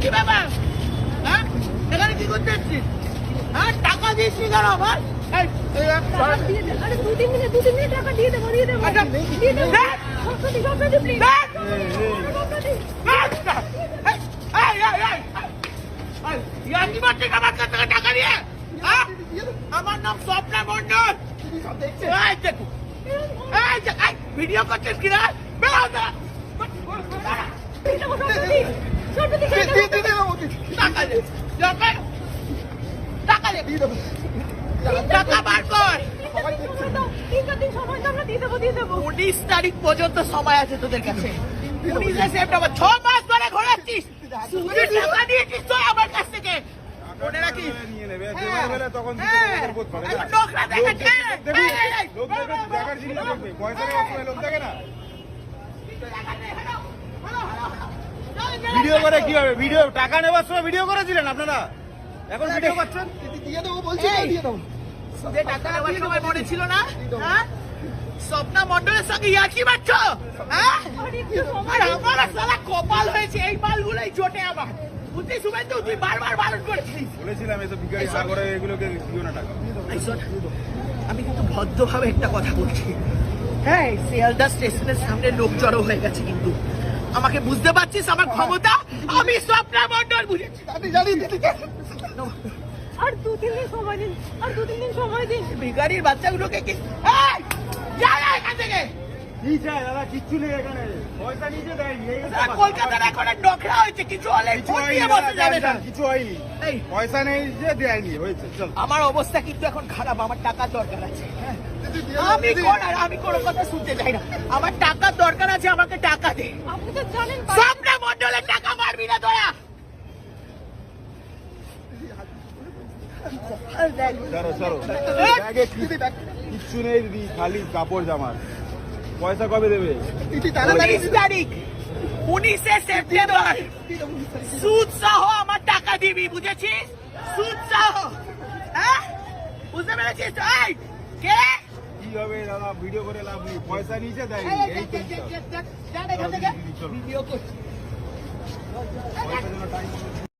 কি ব্যাপার? হ্যাঁ? এখানে কি করতে এসছিস হ্যাঁ টাকা দিস নি কেন? মারছিস আমার নাম স্বপ্না মন্ডল ভিডিও করছিস কিনা? বেরো না দিয়ে দেবো সরস্বতী সরস্বতী দিয়ে দেবো টাকা দে টাকা টাকা বার কর দিয়ে দেবো দিয়ে দেবো উনিশ তারিখ পর্যন্ত সময় আছে তোদের কাছে। উনিশে সেপ্টেম্বর। ছ মাস ধরে ঘোরাচ্ছিস। টাকা নিয়েছিস তো আমার কাছ থেকে। মনে রাখিস? হ্যাঁ, হ্যাঁ, লোক দেখার জিনিস দেখবে পয়সা লোক দেখে না। ভিডিও করে কি হবে ভিডিও টাকা নেবার সময় ভিডিও করেছিলেন আপনারা? এখন ভিডিও করছেন এই, যে টাকা নেওয়ার সময় মনে ছিল না? হ্যাঁ? স্বপ্না মন্ডলের সঙ্গে ইয়ার্কি মারছ হ্যাঁ? আর আমার সালা কপাল হয়েছে এই মালগুলোই জোটে আমার। বুঝলি শুভেন্দু তুই বারবার বারণ করেছিস বলেছিলাম এসব ভিখারি না করে এগুলোকে দিও না টাকা। আমি কিন্তু ভদ্রভাবে একটা কথা বলছি। হ্যাঁ শিয়ালদা স্টেশনের সামনে লোক জড়ো হয়ে গেছে কিন্তু। আমাকে বুঝতে পারছিস আমার ক্ষমতা? আমি স্বপ্না মন্ডল বুঝেছি। আমি জানি আর দু তিন দিন সময় দিন আর দু তিন দিন সময় দিন। ভিকারির বাচ্চাগুলোকে কি কলকাতার এখন আর হয়েছে কিছু হলে কিছু হয়নি দিয়ে দাদা, বসে যাবে যান, না যান, কিছু হয়নি। এই। পয়সা নেই যে দেয়নি হয়েছে আমার অবস্থা কিন্তু এখন খারাপ আমার টাকার দরকার আছে। হ্যাঁ। আমি কোন আমি কোনো কথা শুনতে চাই না। আমার টাকার দরকার আছে আমাকে টাকা দে। আপনি তো জানেন স্বপ্ন মন্ডলের টাকা মারবি না দয়া কিচ্ছু নেই দিদি খালি কাপড় জামার পয়সা কবে দেবে উনিশ তারিখ উনিশে সেপ্টেম্বর সুদ সহ আমার টাকা দিবি বুঝেছিস সুদ সহ হ্যাঁ বুঝতে পেরেছিস কে কি হবে দাদা ভিডিও করে লাভ নেই পয়সা নিচে দেয়নি এই, এই, এই তো এই, হিসাব। এই, এই, যা এখান থেকে চলো, চলো। ভিডিও করছি পয়সার জন্য টাইম